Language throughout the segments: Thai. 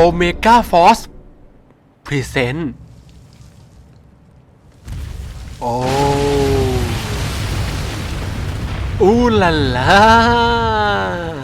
โเมก้าฟอสพรีเซนต์โอ้อู้ลาลา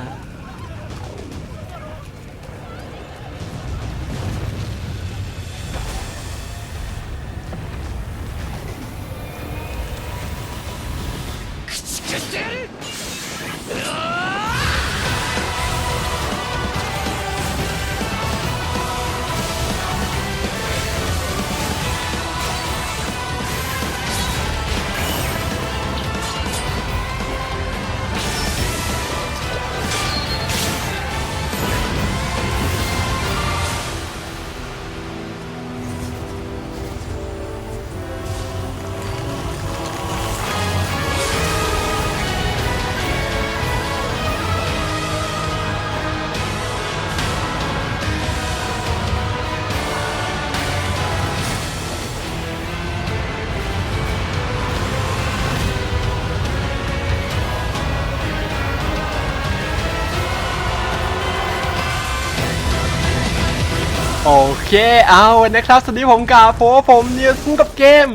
โอเค เอานะครับ สวัสดีผมกาโฟผมเนิวส์กับเกม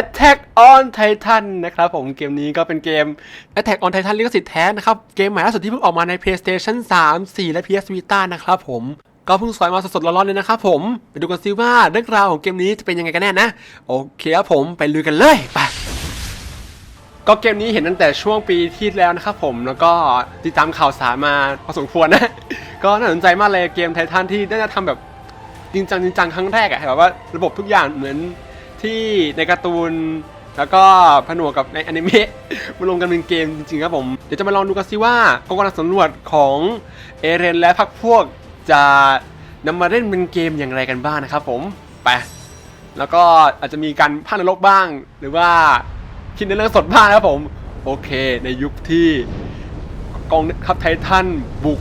Attack on Titan นะครับผมเกมนี้ก็เป็นเกม Attack on Titan ลิขสิทธิ์แท้นะครับ เกมใหม่ล่าสุดที่เพิ่งออกมาใน PlayStation 3 4 และ PS Vita นะครับผมก็เพิ่งสอยมาสดๆร้อนๆเลยนะครับผมไปดูกันซิว่าเรื่องราวของเกมนี้จะเป็นยังไงกันแน่นะ โอเคครับผมไปลุยกันเลยไปก็เกมนี้เห็นตั้งแต่ช่วงปีที่แล้วนะครับผมแล้วก็ติดตามข่าวสารมาพอสมควรนะ ก็น่าสนใจมากเลยเกมไททันที่น่าจะทำแบบ จริงจังจริงจังครั้งแรกอะแบบว่าระบบทุกอย่างเหมือนที่ในการ์ตูน แล้วก็ผนวกกับในอนิเมะมารวมกันเป็นเกมจริงๆครับผม เดี๋ยวจะมาลองดูกันสิว่ากองกำลังสำรวจของเอเรนและพรรคพวกจะนำมาเล่นเป็นเกมอย่างไรกันบ้างนะครับผมไปแล้วก็อาจจะมีการพานรกบ้าง หรือว่าคิดในเรื่องสดบ้างนะครับผม โอเค ในยุคที่กองทัพไททันบุก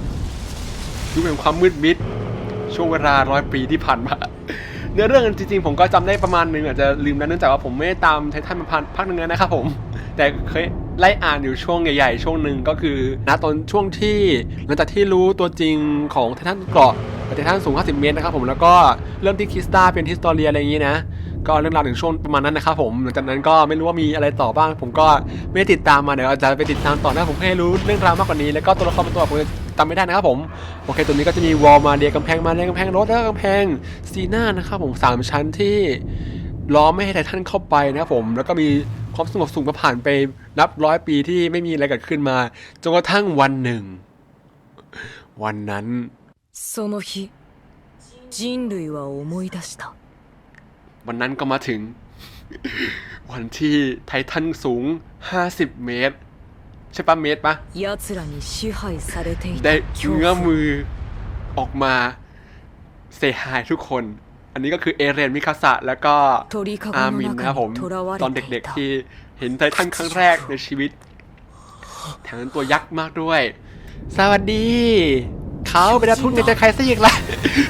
ยุคแห่งความมืดมิด ช่วงเวลาร้อยปีที่ผ่านมาเนื้อเรื่องจริงๆผมก็จำได้ประมาณหนึงอาจจะลืมแล้วเนื่องจากว่าผมไม่ได้ตามไททันมาพันพักหนึ่งแล้วนะครับผม แต่เคยไล่อ่านอยู่ช่วงใหญ่ๆ ช่วงหนึ่งก็คือณตอนช่วงที่หลังจากที่รู้ตัวจริงของไททันเกราะไททันสูง 50 เมตรนะครับผมแล้วก็เริ่มที่คริสตาเป็นฮิสตอเรียอะไรอย่างนี้นะก็เรื่องราวถึงช่วงประมาณนั้นนะครับผมหลังจากนั้นก็ไม่รู้ว่ามีอะไรต่อบ้าง ผมก็ไม่ได้ติดตามมาเดี๋ยวอาจจะไปติดตามต่อนะผมให้รู้เรื่องราวมากกว่านี้แล้วก็ตัวละครเป็นตัวผม จำไม่ได้นะครับผมโอเคตัวนี้ก็จะมีวอลมาเรียกำแพงมาเรียกำแพงรถแล้วก็กำแพงซีน่านะครับผมสามชั้นที่ล้อมไม่ให้ไททันเข้าไปนะครับผมแล้วก็มีความสงบสุขมาผ่านไปนับร้อยปีที่ไม่มีอะไรเกิดขึ้นมาจนกระทั่งวันหนึ่ง วันนั้น その日人類は思い出した วันนั้นก็มาถึง วันที่ไททันสูง 50 เมตร ช่ปะเมตปะได้เงื้อมือออกมาเซฮายทุกคน อันนี้ก็คือเอเรนมิคาสะแล้วก็อามินนะผม ตอนเด็กๆที่เห็นไททันครั้งแรกในชีวิตแถมตัวยักษ์มากด้วย สวัสดี เขาเป็นนัทุนในใจใครซะอีกละ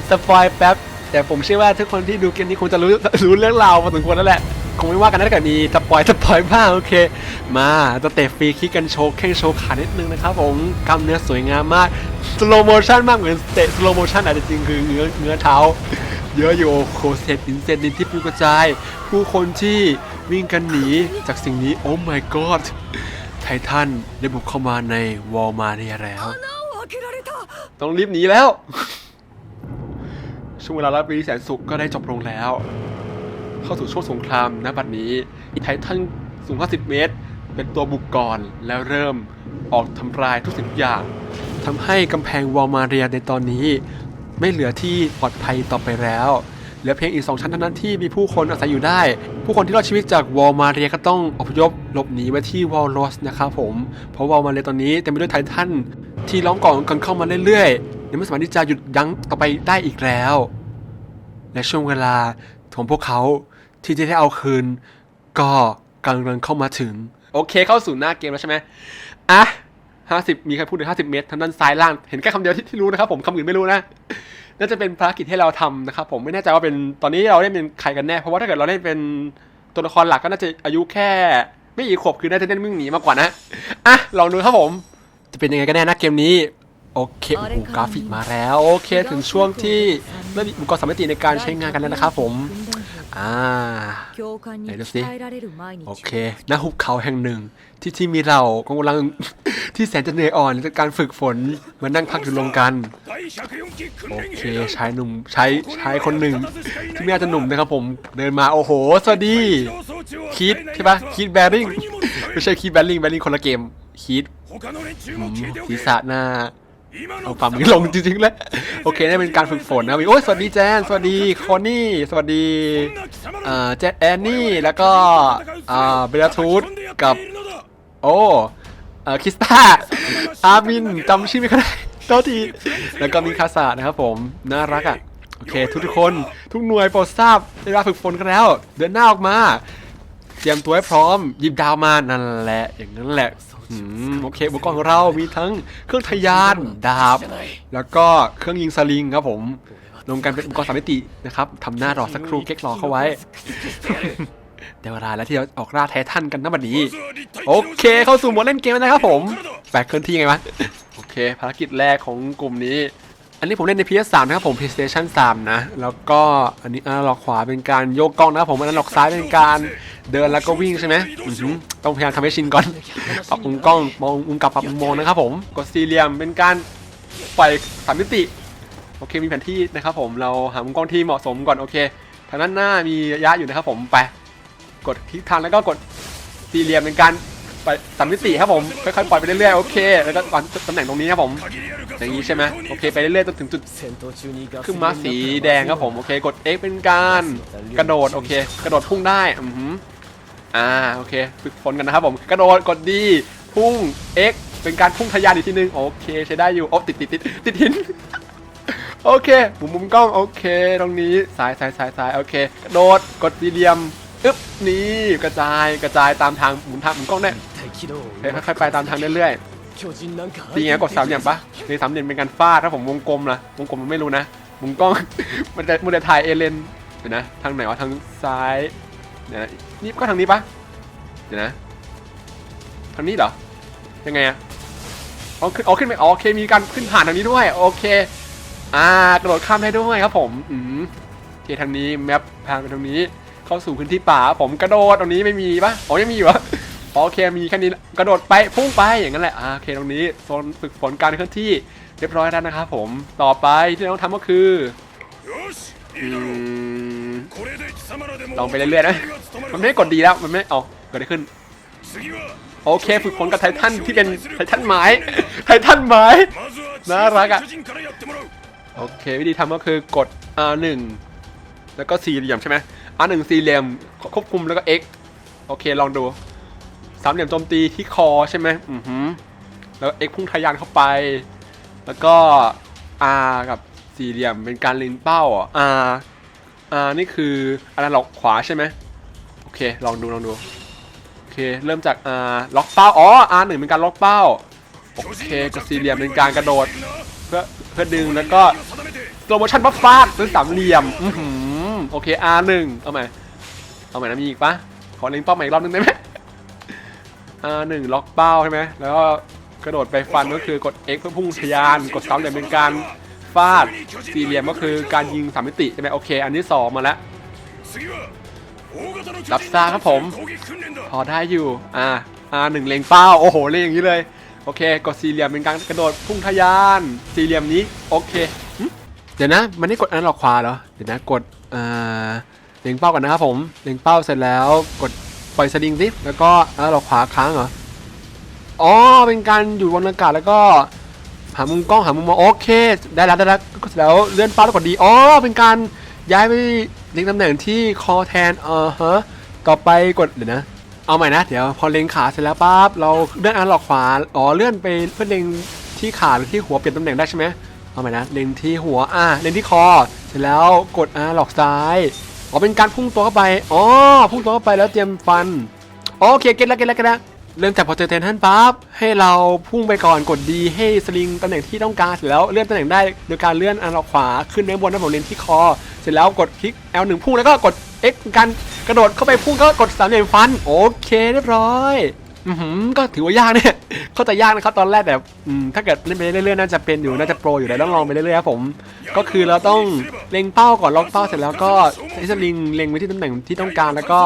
สปอยแป๊บ แต่ผมเชื่อว่าทุกคนที่ดูเกมนี้คงจะรู้รู้เรื่องราวพอสมควรแล้วแหละ คงไม่ว่ากันนะถ้ากัดมีสปอยสปอยบ้างโอเค มาจะเตะฟรีคิกกันโชว์แข้งโชว์ขานิดนึงนะครับผมกล้ามเนื้อสวยงามมากสโลโมชันมากเหมือนเตะสโลโมชันอาจจะจริงคือเนื้อเงื้อเท้า เยอะอยู่โคเซตินเซตินที่ปลิกระจาย ผู้คนที่วิ่งกันหนีจากสิ่งนี้โอ้ my god ไททันได้บุกเข้ามาในวอลมาเนียแล้ว ต้องรีบหนีแล้ว ช่วงเวลารับปีแสนสุขก็ได้จบลงแล้ว เข้าสู่ช่วงสงครามณบัดนี้ไททันสูง 50 เมตร เป็นตัวบุกก่อนแล้วเริ่มออกทำลายทุกสิ่งทุกอย่างทำให้กำแพงวอลมาเรียในตอนนี้ ไม่เหลือที่ปลอดภัยต่อไปแล้วเหลือเพียงอีกสองชั้นเท่านั้นที่มีผู้คนอาศัยอยู่ได้ ผู้คนที่รอดชีวิตจากวอลมาเรียก็ต้องอพยพหลบหนีมาที่วอลลอสนะครับผม เพราะวอลมาเรียตอนนี้เต็มไปด้วยไททันที่ล้อมก่อกันเข้ามาเรื่อย ยังไม่สามารถที่จะหยุดยั้งต่อไปได้อีกแล้ว และช่วงเวลาของพวกเขาที่จะได้เอาคืน ก็กำลังเข้ามาถึง โอเคเข้าสู่หน้าเกมแล้วใช่ไหมอะห้าสิบมีใครพูดถึงห้าสิบเมตรทางด้านซ้ายล่าง เห็นแค่คำเดียวที่ที่รู้นะครับผมคำอื่นไม่รู้นะน่าจะเป็นภารกิจที่เราทำนะครับผมไม่แน่ใจว่าเป็นตอนนี้เราเล่นเป็นใครกันแน่ เพราะว่าถ้าเกิดเราเล่นเป็นตัวละครหลักก็น่าจะอายุแค่ ไม่กี่ขวบคือน่าจะเล่นวิ่งหนีมากกว่านะอะลองดูครับผม จะเป็นยังไงกันแน่นะเกมนี้ โอเคโอ้โหกราฟิกมาแล้ว โอเคถึงช่วงที่เริ่มอุปกรณ์สำมติในการใช้งานกันแล้วนะครับผม อ่า ไหนดูสิ โอเคนณหุบเขาแห่งหนึ่ง ที่ที่มีเรากำลัง ที่แสนจะเหนื่อยอ่อนจากการฝึกฝนมานั่งพักอยู่ลงกัน โอเคชายหนุ่มชายชายคนหนึ่ง ที่ไม่น่าจะหนุ่มนะครับผม เดินมาโอ้โห สวัสดี คิดใช่ปะคิดแบริ่งไม่ใช่คิดแบริ่งแบริ่งคนละเกมคิดศีรษะหน้า เอาฝ่ามือลงจริงๆแล้วโอเคนี่เป็นการฝึกฝนนะครับโอ้ยสวัสดีแจน สวัสดีคอนนี่ สวัสดีอ่าเจนแอนนี่ แล้วก็อ่าเบลทูธกับ โอ้เอ่อคริสตาอาร์มินจำชื่อไม่ค่อยได้โทษทีแล้วก็มีคาสานะครับผมน่ารักอะโอเคทุกทุกคน ทุกหน่วยโปรดทราบเวลาฝึกฝนกันแล้ว เดินหน้าออกมา เตรียมตัวให้พร้อม หยิบดาวมานั่นแหละ อย่างนั้นแหละ โอเคอุปกรณ์ของเรามีทั้งเครื่องทะยานดาบ แล้วก็เครื่องยิงสลิงครับผมลงกันเป็นอุปกรณ์สามมิตินะครับทำหน้ารอสักครู่เก๊กรอเข้าไว้ได้เวลาแล้วที่เราออกล่าไททันกันนะบัดนี้ โอเคเข้าสู่โหมดเล่นเกมแล้วนะครับผมแปลกเคลื่อนที่ไงวะโอเค ภารกิจแรกของกลุ่มนี้ อันนี้ผมเล่นใน PS3 นะครับผม PlayStation 3 นะ แล้วก็อันนี้อ่าล็อกขวาเป็นการโยกกล้องนะครับผมอันนั้นล็อกซ้ายเป็นการเดินแล้วก็วิ่งใช่ไหมอื้อหือ ต้องพยายามทำให้ชินก่อน ปรับมุมกล้องมองมุมกลับปรับมุมมองนะครับผมกดสี่เหลี่ยมเป็นการปล่อยสามมิติโอเคมีแผนที่นะครับผมเราหามุมกล้องที่เหมาะสมก่อนโอเค ทางด้านหน้ามีระยะอยู่นะครับผมไปกดทิศทางแล้วก็กดสี่เหลี่ยมเป็นการไปสามมิติครับผมค่อยๆปล่อยไปเรื่อยๆโอเคแล้วก็วางตำแหน่งตรงนี้ครับผมอย่างนี้ใช่ไหมโอเคไปเรื่อยๆจนถึงจุดขึ้นมาสีแดงครับผมโอเค กด X เป็นการกระโดดโอเค กระโดดพุ่งได้อือหือ อ่าโอเคฝึกฝนกันนะครับผมกระโดดกดดีพุ่ง X เป็นการพุ่งทะยานอีกทีนึงโอเคใช้ได้อยู่โอ้ติดติดติดติดหินโอเคหมุมมุมกล้องโอเค ตรงนี้ซ้ายซ้ายซ้ายซ้ายโอเค กระโดดกดสี่เหลี่ยมอึ๊บนี่กระจายกระจายตามทางหมุนทางหมุนกล้องได้โอเคค่อยๆไปตามทางเรื่อยๆตีไงกดสามเหลี่ยมปะในสามเหลี่ยมเป็นการฟาดถ้าผมวงกลมนะวงกลมมันไม่รู้นะมุนกล้องมันจะมันจะถ่ายเอเลนเดี๋ยวนะทางไหนวะทางซ้าย เดี๋ยวนะนี่ก็ทางนี้ปะเดี๋ยวนะทางนี้เหรอยังไงอะอ๋อขึ้นอ๋อขึ้นไปอ๋อโอเคมีการขึ้นผ่านทางนี้ด้วยโอเค อ่ากระโดดข้ามได้ด้วยครับผมอืมโอเคทางนี้แมปพาไปตรงนี้ เข้าสู่พื้นที่ป่า ผมกระโดดตรงนี้ไม่มีปะอ๋อยังมีอยู่เหรออ๋อโอเคมีแค่นี้กระโดดไปพุ่งไปอย่างนั้นแหละอ่าโอเคตรงนี้โซนฝึกฝนการเคลื่อนที่เรียบร้อยแล้วนะครับผมต่อไปที่เราต้องทำก็คืออืม ลองไปเรื่อยๆนะ มันไม่ได้กดดีแล้ว มันไม่เอาเกิดอะไรขึ้น โอเค ฝึกฝนกับไททันที่เป็นไททันไม้ ไททันไม้ น่ารักอะโอเค วิธีทำก็คือกด R1 แล้วก็สี่เหลี่ยมใช่ไหม R1 สี่เหลี่ยมควบคุมแล้วก็ X โอเค ลองดู สามเหลี่ยมโจมตีที่คอใช่ไหมอือหือ แล้ว X พุ่งทะยานเข้าไป แล้วก็ R กับสี่เหลี่ยมเป็นการเล็งเป้าอะ R R นี่คืออันนั้นหลอกขวาใช่ไหมโอเค ลองดูลองดูโอเคเริ่มจาก R ล็อกเป้าอ๋อ R1 เป็นการล็อกเป้าโอเคกดสี่เหลี่ยมเป็นการกระโดด เพื่อเพื่อดึงแล้วก็โปรโมชั่นบัฟฟาดเป็นสามเหลี่ยมอือหือโอเค R1 เอาใหม่เอาใหม่นะมีอีกปะขอเล็งเป้าใหม่อีกรอบนึงได้ไหม R1 ล็อกเป้าใช่ไหมแล้วก็กระโดดไปฟันก็คือกด X เพื่อพุ่งทะยานกดสามเหลี่ยมเป็นการ ฟาดสี่เหลี่ยมก็คือการยิงสามมิติใช่ไหมโอเค อันที่สองมาแล้วรับทราครับผม พอได้อยู่ อ่า R1 เลงเป้า โอ้โหเล็งอย่างนี้เลย โอเค กดสี่เหลี่ยมเป็นการกระโดดพุ่งทะยาน สี่เหลี่ยมนี้ โอเค เดี๋ยวนะ มันไม่กดอันหรอกขวาเหรอ เดี๋ยวนะ กด อ่า เลงเป้าก่อนนะครับผม เลงเป้าเสร็จแล้ว กดปล่อยสลิงสิแล้วก็อันหรอกขวาค้างเหรอ อ๋อ เป็นการอยู่บนอากาศแล้วก็ หามุมกล้องหามุมมองโอเคได้แล้วได้แล้วก็เสร็จแล้วเลื่อนป้าแล้วกดดีอ๋อเป็นการย้ายไปเล็งตำแหน่งที่คอแทนเอ่าฮะต่อไปกดเดี๋ยวนะเอาใหม่นะเดี๋ยวพอเล็งขาเสร็จแล้วปั๊บเราเลื่อนอันหลอกขวาอ๋อเลื่อนไปเพื่อเล็งที่ขาหรือที่หัวเปลี่ยนตำแหน่งได้ใช่ไหมเอาใหม่นะเล็งที่หัวอะเล็งที่คอ เสร็จแล้วกดอ่าหลอกซ้ายอ๋อเป็นการพุ่งตัวเข้าไปอ๋อพุ่งตัวเข้าไปแล้วเตรียมฟันโอเคเก็ตแล้วเก็ตแล้วเก็ตแล้ว เริ่มจากพอเจอเทนทันปั๊บให้เราพุ่งไปก่อนกดดีให้สลิงตำแหน่งที่ต้องการเสร็จแล้วเลื่อนตำแหน่งได้โดยการเลื่อนอันเราขวาขึ้นไปข้างบนนะผมเล่นที่คอ เสร็จแล้วกดคลิก L1 พุ่งแล้วก็กด X กันกระโดดเข้าไปพุ่งก็กดสามเหลี่ยมฟัน โอเคเรียบร้อย ก็ถือว่ายากเนี่ยเข้าใจยากนะครับตอนแรกแต่ถ้าเกิดเล่นไปเรื่อยๆน่าจะเป็นอยู่น่าจะโปรอยู่แต่ต้องลองไปเรื่อยๆครับผม ก็คือเราต้องเล็งเป้าก่อนล็อกเป้าเสร็จแล้วก็ใช้สลิงเล็งไปที่ตำแหน่งที่ต้องการแล้วก็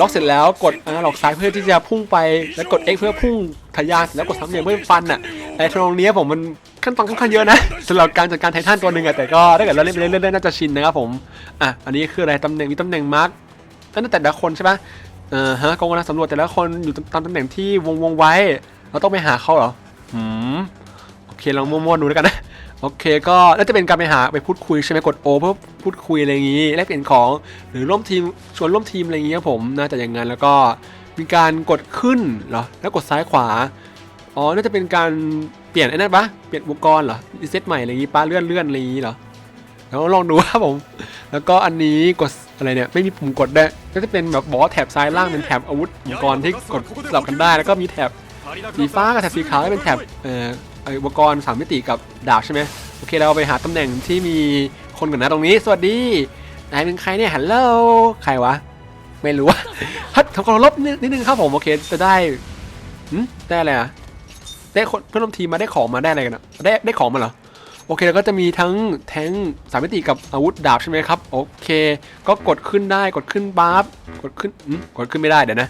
ล็อกเสร็จแล้วกดอ่าล็อกซ้ายเพื่อที่จะพุ่งไปแล้วกด X เพื่อพุ่งทะยานแล้วกดสามเหลี่ยมเพื่อฟันอะไอ้ตรงนี้ผมมันขั้นตอนค่อนข้างเยอะนะสำหรับการจัดการไททันตัวหนึ่งอะแต่ก็ถ้าเกิดเราเล่นไปเรื่อยๆน่าจะชินนะครับผมอะอันนี้คืออะไรตำแหน่งมีตำแหน่งมาร์กตั้งแต่ละคนใช่ปะ ออฮะกองกำลังสำรวจแต่ละคนอยู่ตามตำแหน่งที่วงวงๆไว้ เราต้องไปหาเขาเหรอหืมโอเคลองมั่วๆดูแล้วกันนะโอเคก็น่าจะเป็นการไปหาไปพูดคุยใช่ไหมกดโอเพื่อพูดคุยอะไรอย่างนี้แลกเปลี่ยนของ หรือร่วมทีมชวนร่วมทีมอะไรอย่างนี้ครับผมน่าจะอย่างนั้นแล้วก็มีการกดขึ้นเหรอแล้วกดซ้ายขวาอ๋อน่าจะเป็นการเปลี่ยนไอ้นั่นปะเปลี่ยนอุปกรณ์เหรอรีเซ็ตใหม่อะไรอย่างนี้ปะเลื่อนเลื่อนอะไรอย่างนี้เหรอแล้วลองดูครับผม แล้วก็อันนี้กด อะไรเนี่ยไม่มีปุ่มกดได้วยก็จะเป็นแบบบอกว่าแถบซ้ายล่างเป็นแถบอาวุธอุปกรณ์ที่กดสลับกันได้ แล้วก็มีแถบสีฟ้ากับแถบสีขาวก็เป็นแถบเอ่อไอ้อุปกรณ์สามมิติกับดาบใช่ไหมโอเคเราไปหาตำแหน่งที่มีคนก่อนนะตรงนี้ สวัสดีนายเป็นใครเนี่ยฮัลโหลใครวะ ไม่รู้ฮัททำความเคารพนิดนิดนึงครับผมโอเคจะได้หืมได้อะไรอะได้คนเพื่อนร่วมทีมมาได้ของมาได้อะไรกันอะได้ได้ของมาเหรอ โอเคแล้วก็จะมีทั้งแทงสามมิติกับอาวุธดาบใช่ไหมครับ โอเค ก็กดขึ้นได้กดขึ้นปั๊บกดขึ้นอืมกดขึ้นไม่ได้เดี๋ยวนะ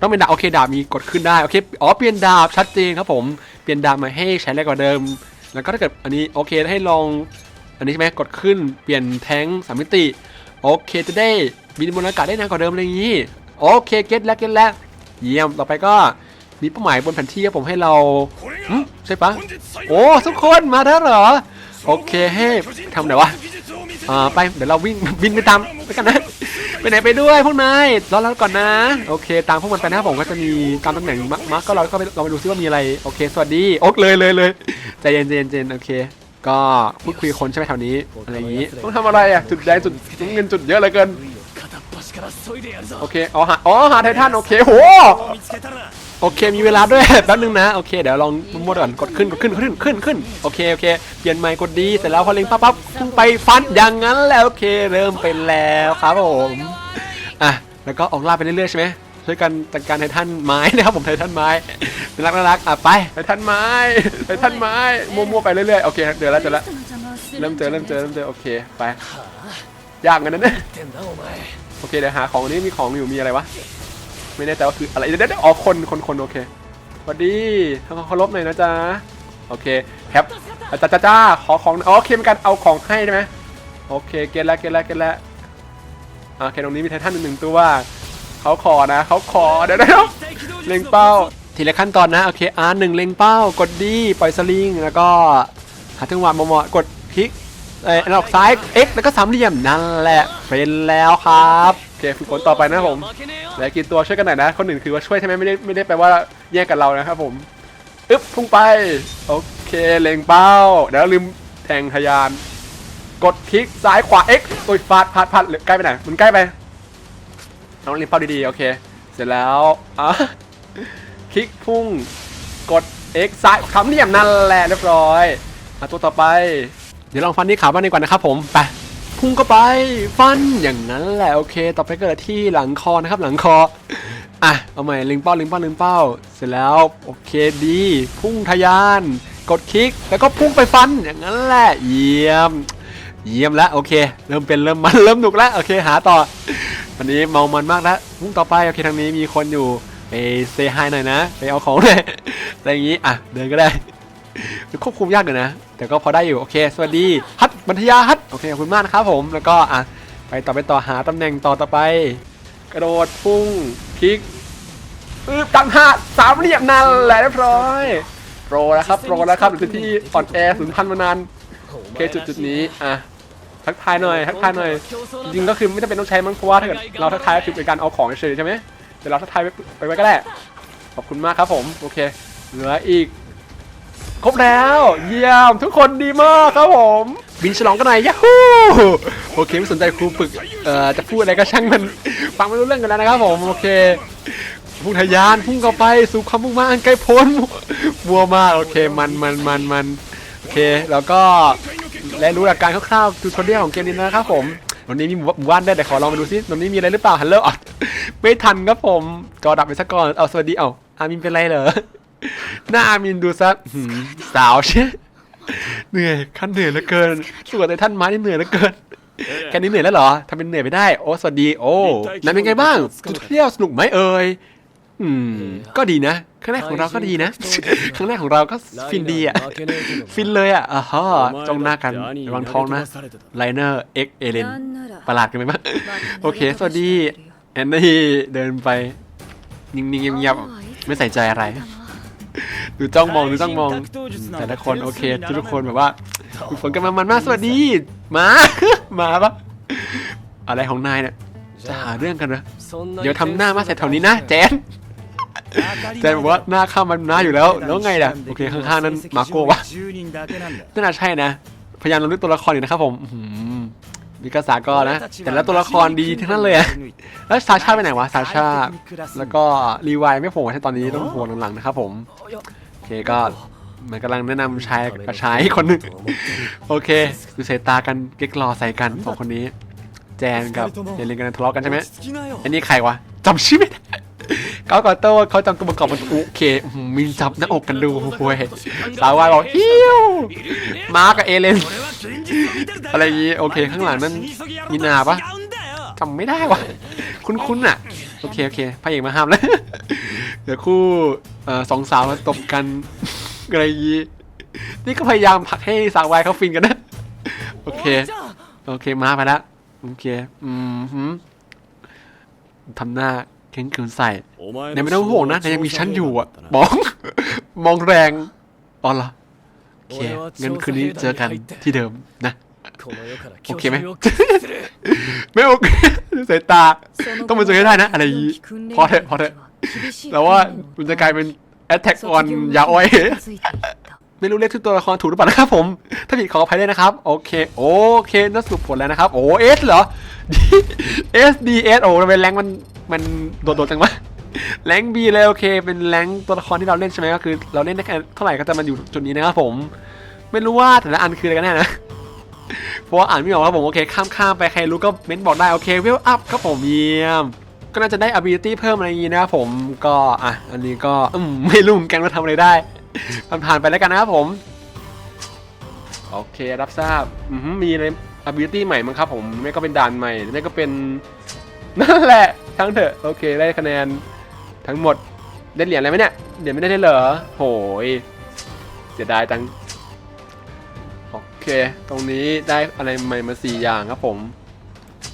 ต้องเป็นดาบโอเคดาบมีกดขึ้นได้โอเคอ๋อเปลี่ยนดาบชัดเจนครับผมเปลี่ยนดาบมาให้ใช้แรงกว่าเดิม แล้วก็ถ้าเกิดอันนี้โอเคให้ลอง อันนี้ใช่ไหมกดขึ้นเปลี่ยนแท้งสามมิติโอเคจะได้บินบนอากาศได้นานกว่าเดิมอะไรอย่างนี้โอเคเก็ตแล้วเก็ตแล้วเยี่ยมต่อไปก็มีเป้าหมายบนแผนที่ครับผมให้เราใช่ปะโอ้ทุกคนมาแล้วเหรอ โอเคให้ทำไหนวะอ่าไปเดี๋ยวเราวิ่งบินไปตามไปกันนะไปไหนไปด้วยพวกนายรอเราก่อนนะ โอเค ตามพวกมันไปนะครับผมก็จะมีตามตำแหน่งมาร์กก็เราก็ไปเราไปดูซิว่ามีอะไรโอเค สวัสดีโอ๊กเลยเลยเลยใจเย็นใจเย็นใจเย็นโอเค ก็พูดคุยคนใช่ไหมแถวนี้อะไรอย่างนี้ต้องทำอะไรอะจุดใดจุดเงินจุดเยอะเหลือเกินโอเคอ๋อหาอ๋อหาไททันโอเคโห โอเคมีเวลาด้วยแป๊บนึงนะโอเคเดี๋ยวลองมั่วๆก่อนกดขึ้นกดขึ้นขึ้นขึ้นขึ้นโอเคโอเคเปลี่ยนไมค์กดดีเสร็จแล้วพอเล็งปั๊บปั๊บพุ่งไปฟันอย่างนั้นแล้วโอเคเริ่มเป็นแล้วครับผมอะแล้วก็ออกล่าไปเรื่อยๆใช่ไหมช่วยกันจัดการไททันไม้นะครับผมไททันไม้น่ารักน่ารักอะไปไททันไม้ไททันไม้มั่วๆไปเรื่อยๆโอเคเดี๋ยวแล้วเจอแล้วเริ่มเจอเริ่มเจอเริ่มเจอโอเคไปยากเหมือนกันนะเนี่ยโอเคเดี๋ยวหาของนี้มีของอยู่มีอะไรวะ ไม่แน่ใจว่าคืออะไรเดี๋ยวเดี๋ยวเดี๋ยวอ๋อคนคนคนโอเคสวัสดีทำความเคารพหน่อยนะจ๊ะโอเคแคปจ้าจ้าจ้าขอของอ๋อโอเคเป็นการเอาของให้ใช่ไหมโอเคเก็ตแล้วเก็ตแล้วเก็ตแล้วโอเคตรงนี้มีไททันหนึ่งตัวเขาขอนะเขาขอเดี๋ยวเดี๋ยวเล็งเป้าทีละขั้นตอนนะโอเคอ่าหนึ่งเล็งเป้ากดดีปล่อยสลิงแล้วก็หาจังหวะเหมาะกดคลิกเอ่ออันออกซ้าย X แล้วก็สามเหลี่ยมนั่นแหละเป็นแล้วครับ เคฝึกฝนต่อไปนะผมเหลือกี่ตัวช่วยกันหน่อยนะคนหนึ่งคือว่าช่วยใช่ไหมไม่ได้ไม่ได้แปลว่าแยกกับเรานะครับผมอึ๊บพุ่งไปโอเคเล็งเป้าเดี๋ยวลืมแทงทยาน กดคลิกซ้ายขวา X โอ้ยฟาดพลาดพลาดใกล้ไปไหนมันใกล้ไปน้องเล็งเป้าดีๆโอเค เสร็จแล้วอะคลิกพุ่งกด X ซ้ายคำเหลี่ยมนั่นแหละเรียบร้อยอะตัวต่อไป เดี๋ยวลองฟันที่ขาบ้างดีกว่านะครับผมไป พุ่งเข้าไปฟันอย่างนั้นแหละโอเค ต่อไปก็เหลือที่หลังคอนะครับหลังคออะเอาใหม่ลิงเป้าลิงเป้าลิงเป้า เสร็จแล้วโอเคดี พุ่งทะยาน กดคลิกแล้วก็พุ่งไปฟันอย่างนั้นแหละเยี่ยม เยี่ยมแล้วโอเค เริ่มเป็นเริ่มมันเริ่มหนุกแล้วโอเคหาต่อวันนี้เมามันมากแล้วพุ่งต่อไปโอเคทางนี้มีคนอยู่ไปเซฮายหน่อยนะไปเอาของหน่อยอะไรอย่างงี้อะเดินก็ได้ควบคุมยากเลยนะ แต่ก็พอได้อยู่โอเค สวัสดีฮัท บันทยาฮัทโอเคขอบคุณมากนะครับผมแล้วก็อะไปต่อไปต่อหาตำแหน่งต่อต่อไป กระโดดพุ่งคลิกอืบตั้งห้าสามเหลี่ยมนั่นแหละเรียบร้อยโปรแล้วครับโปรแล้วครับหรือที่อ่อนแอสูญพันธุ์มานานโอเคจุดจุดนี้อะทักทายหน่อยทักทายหน่อยจริงก็คือไม่จำเป็นต้องใช้มั้งเพราะว่าถ้าเกิดเราทักทายก็คือเป็นการเอาของเฉยใช่ไหมเดี๋ยวเราทักทายไปไปก็ได้ขอบคุณมากครับผมโอเค เหลืออีก ครบแล้ว เยี่ยมทุกคนดีมากครับผม บินฉลองกันหน่อยยาฮูโอเคไม่สนใจครูฝึกเอ่อจะพูดอะไรก็ช่างมันฟังไม่รู้เรื่องกันแล้วนะครับผมโอเคพุ่งทะยานพุ่งเข้าไปสู่ความมุ่งมั่นใกล้พ้นมัวมากโอเคมันมันมันมันโอเค แล้วก็และรู้หลักการคร่าวๆทูทอเรียของเกมนี้นะครับผมวันนี้มีหมู่บ้านได้แต่ขอลองไปดูซิตรงนี้มีอะไรหรือเปล่าฮัลโหลไม่ทันครับผมจอดับไปซะก่อนเอาสวัสดีเอาอามินเป็นไรเหรอ หน้ามินดูซะหืสาวเช่เหนื่อยขั้นเหนื่อยเหลือเกินสวดในท่านไม้นี่เหนื่อยเหลือเกิน แค่นี้เหนื่อยแล้วเหรอทำเป็นเหนื่อยไปได้ โอ้ สวัสดี โอ้นั้นเป็นไงบ้างเที่ยวสนุกไหมเอ่ย อืม ก็ดีนะ ครั้งแรกของเราก็ดีนะ ครั้งแรกของเราก็ฟินดีอะ ฟินเลยอะอ่าฮะจ้องหน้ากันระวังท้องนะไลเนอร์เอ็กเอเลนประหลาดกันไหมบ้างโอเค สวัสดีแอนนี่เดินไปนิ่งๆเงียบๆไม่ใส่ใจอะไร ดูจ้องมองดูจ้องมองแต่ละคนโอเค ทุกคนแบบว่าฝึกฝนกันมามันมากสวัสดีมามาปะอะไรของนายเนี่ยจะหาเรื่องกันเหรอเดี๋ยวทำหน้ามาใส่แถวนี้นะแจนแจนบอกว่าหน้าข้ามันหน้าอยู่แล้วแล้วไงล่ะโอเคข้างๆนั้นมาโก้วะน่าจะใช่นะพยายามลงลึกตัวละครอยู่นะครับผมอื้อหือมิกาสาก็นะ แต่ละตัวละครดีทั้งนั้นเลยอะแล้วซาชาไปไหนวะซาชาแล้วก็รีวายไม่โผล่ใช่ตอนนี้ต้องโผล่หลังๆนะครับผมโอ เคก็เหมันกำลังแนะนำชายกับชายคนหนึ่ง โอเคดูสายตากันเก๊กรอใส่กันสองคนนี้ แจนกับเฮเลนกันทะเลาะกันใช่ไหมอันนี้ใครวะจำชื่อไม่ได้เกากอโต้เขาจำตัวประกอบมันโอเคอื้อหือมีจับหน้าอกกันดูเว้ยสาววายบอกฮิวมาร์กกับเอเลนอะไรอย่างงี้โอเคข้างหลังนั่นมีนาปะจำไม่ได้วะคุ้นๆอะ โอเคโอเคพระเอกมาห้ามแล้ว เดี๋ยวคู่เออสองสาวมาตบกันอะไรอย่างงี้นี่ก็พยายามผลักให้สาววายเขาฟินกันนะ โอเค โอเคมาไปแล้วโอเค อืมทำหน้าเข่งขืนใส่ในไม่ต้องห่วงนะในยังมีฉันอยู่อะมอง มองแรงอ๋อเหรอโอเคงั้นคืนนี้เจอกันที่เดิมนะโอเคไหมไม่โอเคสายตา ต้องมาเจอให้ได้นะ อะไรยี้พอเถอะพอเถอะ แต่ว่ามันจะกลายเป็น Attack on ยาอ้อย ไม่รู้เรียกทุกตัวละครถูกหรือเปล่านะครับผม ถ้าผิดขออภัยด้วยนะครับ โอเค โอเคน่าสรุปผลแล้วนะครับ โอ้เอสเหรอ S D S โอ้ทำไมแรงมันมันโดดๆจังวะแรงบีเลยโอเค เป็นแรงตัวละครที่เราเล่นใช่ไหมก็คือ เราเล่นได้แค่เท่าไหร่ก็จะมาอยู่จุดนี้นะครับผม ไม่รู้ว่าแต่ละอันคืออะไรกันแน่นะเพราะว่าอ่านไม่ออกครับผมโอเค ข้ามข้ามไปใครรู้ก็เม้นบอกได้โอเคเวลอัพครับผมเยี่ยม ก็น่าจะได้ ability เพิ่มอะไรอย่างงี้นะครับผมก็อะอันนี้ก็อมไม่รู้เหมือนกันว่าทำอะไรได้ผ่านไปแล้วกันนะครับผมโอเค รับทราบมีอะไร ability ใหม่มั้งครับผมไม่ก็เป็นด่านใหม่ไม่ก็เป็นนั่นแหละทั้งเถอะโอเคได้คะแนนทั้งหมดได้เหรียญอะไรไหมเนี่ยเหรียญไม่ได้เลยเหรอโหยเสียดายจังโอเค ตรงนี้ได้อะไรใหม่มาสี่อย่างครับผม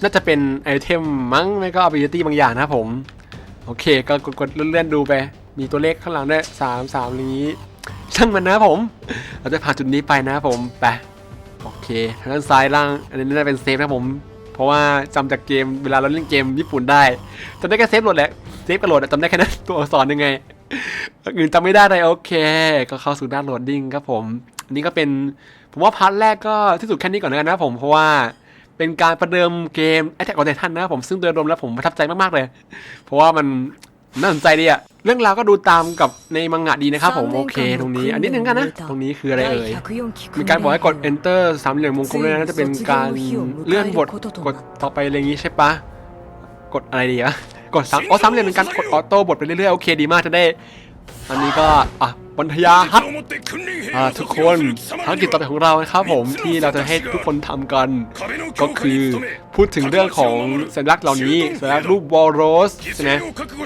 น่าจะเป็นไอเทมมั้งไม่ก็ ability บางอย่างนะครับผม โอเคก็กดๆเลื่อนๆดูไป มีตัวเลขข้างหลังด้วยสามสามนี้ ช่างมันนะผม เราจะผ่านจุดนี้ไปนะผมไปโอเคทางด้านซ้ายล่าง อันนี้น่าจะเป็นเซฟนะผม เพราะว่าจำจากเกมเวลาเราเล่นเกมญี่ปุ่นได้จำได้แค่เซฟโหลดแหละเซฟกับโหลดจำได้แค่นั้นตัวอักษรยังไงอื่นจำไม่ได้เลยโอเค ก็เข้าสู่ด้านโหลดดิ้งครับผม อันนี้ก็เป็นผมว่าพาร์ทแรกก็ที่สุดแค่นี้ก่อนแล้วกันนะครับผมเพราะว่า เป็นการประเดิมเกม Attack on Titan นะครับผมซึ่งโดยรวมแล้วผมประทับใจมาก ๆ เลย เพราะว่ามันน่าสนใจดีอะเรื่องราวก็ดูตามกับในมังงะดีนะครับผมโอเคตรงนี้ อันนี้หนึ่งกันนะ ตรงนี้คืออะไรเอ่ยมีการบอกให้กด enter สามเหลี่ยมวงกลมเลยนะจะเป็นการเลื่อนบทกดต่อไปอะไรอย่างงี้ใช่ปะกดอะไรดีอะกดสามอ๋อสามเหลี่ยมเป็นการกดออโต้บทไปเรื่อยๆโอเคดีมากจะได้ อันนี้ก็อะบรรทยาฮัททุกคนภารกิจต่อไปของเรานะครับผมที่เราจะให้ทุกคนทำกัน ก็คือพูดถึงเรื่องของสัญลักษณ์เหล่านี้สัญลักษณ์รูปวอลโรสใช่ไหม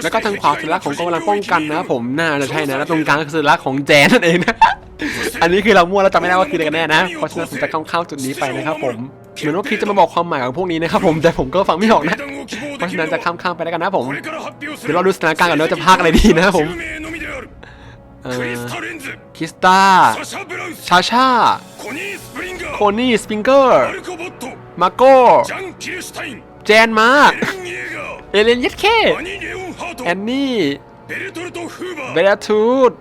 แล้วก็ทางขวาสัญลักษณ์ของกองกำลังป้องกันนะผมน่าจะใช่นะแล้วตรงกลางก็คือสัญลักษณ์ของแจนนั่นเองนะอันนี้คือเรามั่วแล้วจำไม่ได้ว่าคืออะไรกันแน่นะเพราะฉะนั้นผมจะเข้าๆจุดนี้ไปนะครับผมเหมือนว่าคิดจะมาบอกความหมายของพวกนี้นะครับผมแต่ผมก็ฟังไม่ออกนะเพราะฉะนั้นจะข้ามๆไปแล้วกันนะผมเดี๋ยวเราดูสถานการณ์ก่อนว่าจะพากอะไรดีนะครับผม เอ่อคิสตาชาชาโคนี่สปริงเกอร์มาโก้แจนมาเอเลนยัดเคแอนนี่เบลทูด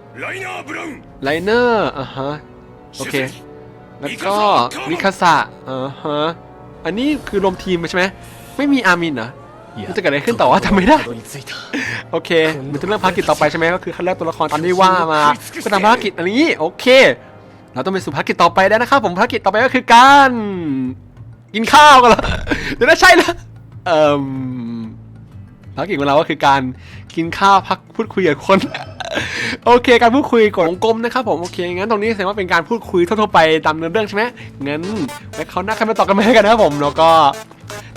ไลเนอร์อะฮะโอเค แล้วก็มิคาสะอ่าฮะอันนี้คือรวมทีมใช่ไหมไม่มีอามินเหรอ มันจะเกิดอะไรขึ้นต่อว่าทำไม่ได้ โอเค มันจะเริ่มภารกิจต่อไปใช่ไหมก็คือขั้นแรกตัวละครตามที่ว่ามาก็ทำภารกิจอันนี้ โอเค เราต้องไปสู่ภารกิจต่อไปแล้วนะครับผมภารกิจต่อไปก็คือการ กินข้าวกันเหรอเดี๋ยวนะใช่แล้วเอ่มภารกิจของเราก็คือการกินข้าวพักพูดคุยกับคนโอเค การพูดคุยกฎของกรมนะครับผมโอเคงั้นตรงนี้แสดงว่าเป็นการพูดคุยทั่วๆไปตามเนื้อเรื่องใช่ไหมงั้นไว้เขาวหน้าใครมาต่อกันไหมกันนะครับผมแล้วก็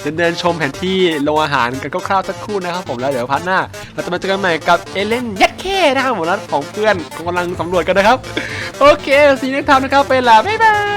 เดินเดินชมแผนที่โรงอาหารกันคร่าวๆสักครู่นะครับผมแล้วเดี๋ยวพาร์ทหน้า เราจะมาเจอกันใหม่กับเอเลนยัดเค้นะครับผมแล้วของเพื่อนกำลังสำรวจกันนะครับ โอเคสีนักทำนะครับไปละบ๊ายบาย